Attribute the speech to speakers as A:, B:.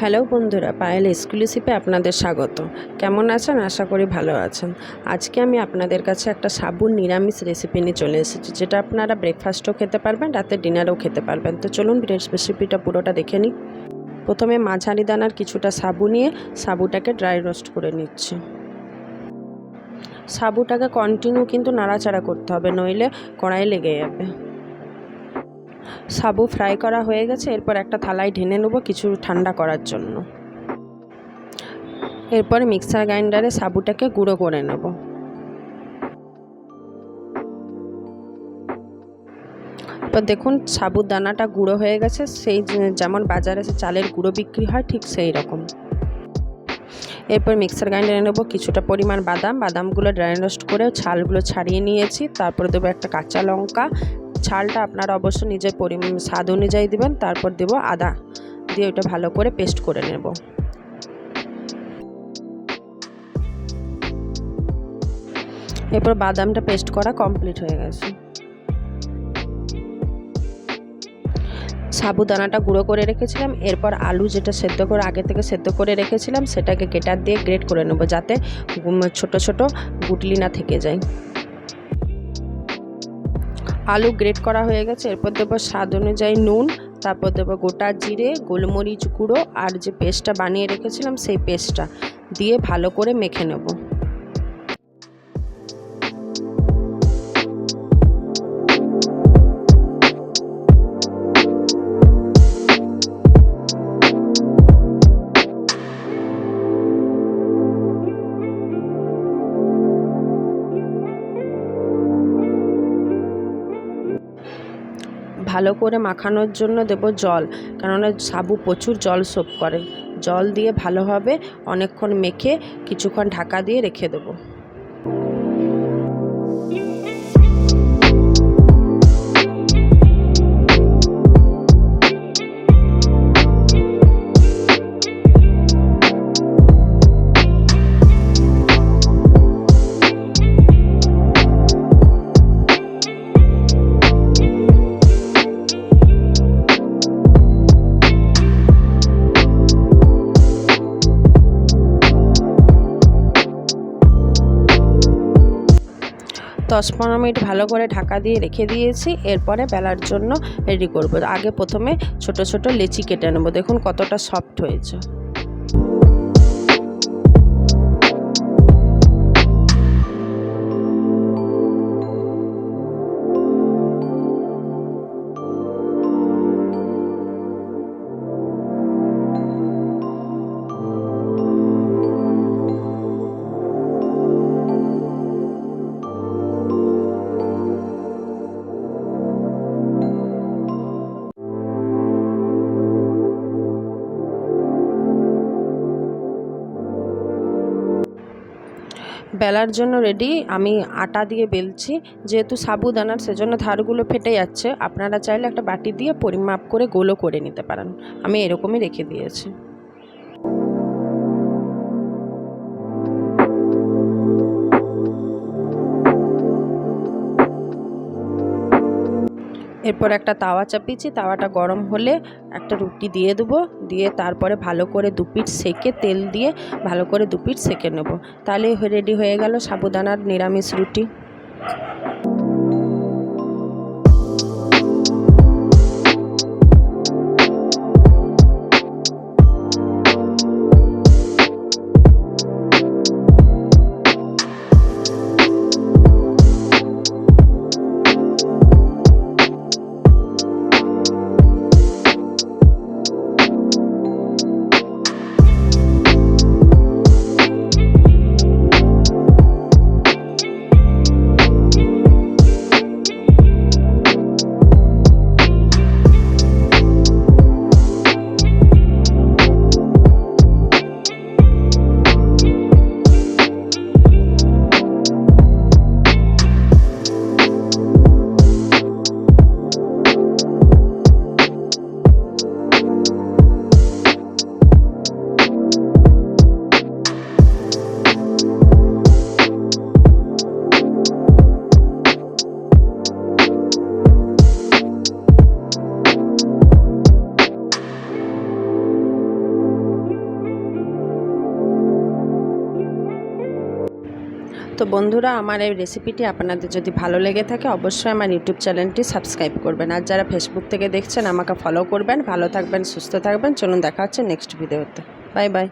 A: Hello বন্ধুরা, পায়েল এক্সক্লুসিভে আপনাদের স্বাগত। কেমন আছেন? আশা করি ভালো আছেন। আজকে আমি আপনাদের কাছে একটা সাবুন নিরামিষ রেসিপি নিয়ে চলে এসেছি, যেটা আপনারা ব্রেকফাস্টও খেতে পারবেন, রাতে ডিনারও খেতে পারবেন। তো চলুন রেসিপিটা পুরোটা দেখে নিই। প্রথমে মাঝারি দানার কিছুটা সাবু নিয়ে সাবুটাকে ড্রাই রোস্ট করে নিচ্ছি। সাবুটাকে কন্টিনিউ কিন্তু নাড়াচাড়া করতে হবে, নইলে কড়াই লেগে যাবে। সাবু ফ্রাই করা হয়ে গেছে, এরপর একটা থালায় ঢেনে নেব কিছু ঠান্ডা করার জন্য। এরপর মিক্সার গ্রাইন্ডারে সাবুটাকে গুঁড়ো করে নেব। এরপর দেখুন সাবুর দানাটা গুঁড়ো হয়ে গেছে, সেই যেমন বাজারে চালের গুঁড়ো বিক্রি হয়, ঠিক সেই রকম। এরপর মিক্সার গ্রাইন্ডারে নেব কিছুটা পরিমাণ বাদাম। বাদামগুলো ড্রাই রোস্ট করে ছালগুলো ছাড়িয়ে নিয়েছি। তারপরে দেবো একটা কাঁচা লঙ্কা ছালটা আপনারা অবশ্য নিজের পরিমাণ স্বাদ অনুযায়ী দেবেন, তারপর দেব আদা। দিয়ে ওটা ভালো করে পেস্ট করে নেব। এরপর বাদামটা পেস্ট করা কমপ্লিট হয়ে গেছে। সাবুদানাটা গুঁড়ো করে রেখেছিলাম, এরপর আলু যেটা সেদ্ধ করে, আগে থেকে সেদ্ধ করে রেখেছিলাম, সেটাকে গেটার দিয়ে গ্রেট করে নেব যাতে ছোট ছোট গুটলি না থেকে যায়। আলু গ্রেট করা হয়ে গেছে। এরপর দেবো স্বাদ অনুযায়ী নুন, তারপর দেবো গোটা জিরে, গোলমরিচ গুঁড়ো, আর যে পেস্টটা বানিয়ে রেখেছিলাম সেই পেস্টটা দিয়ে ভালো করে মেখে নেব। ভালো করে মাখানোর জন্য দেব জল, কেননা সাবু প্রচুর জল সোপ করে। জল দিয়ে ভালোভাবে অনেকক্ষণ মেখে কিছুক্ষণ ঢাকা দিয়ে রেখে দেবো। দশ পনেরো মিনিট ভালো করে ঢাকা দিয়ে রেখে দিয়েছি, এরপরে বেলার জন্য রেডি করব। আগে প্রথমে ছোট ছোট লেচি কেটে নেব। দেখুন কতটা সফট হয়েছে। বেলার জন্য রেডি আমি আটা দিয়ে বেলছি। যেহেতু সাবুদানার সেজন্য ধারগুলো ফেটে যাচ্ছে, আপনারা চাইলে একটা বাটি দিয়ে পরিমাপ করে গোলো করে নিতে পারেন। আমি এরকমই রেখে দিয়েছি। এরপর একটা তাওয়া চাপিয়েছি, তাওয়াটা গরম হলে একটা রুটি দিয়ে দেবো, দিয়ে তারপরে ভালো করে দু পিট সেকে তেল দিয়ে ভালো করে দু পিট সেকে নেব। তাহলে রেডি হয়ে গেল সাবুদানার নিরামিষ রুটি। তো বন্ধুরা, আমার এই রেসিপিটি আপনাদের যদি ভালো লেগে থাকে, অবশ্যই আমার ইউটিউব চ্যানেলটি সাবস্ক্রাইব করবেন। আর যারা ফেসবুক থেকে দেখছেন, আমাকে ফলো করবেন। ভালো থাকবেন, সুস্থ থাকবেন। চলুন দেখা হচ্ছে নেক্সট ভিডিওতে বাই বাই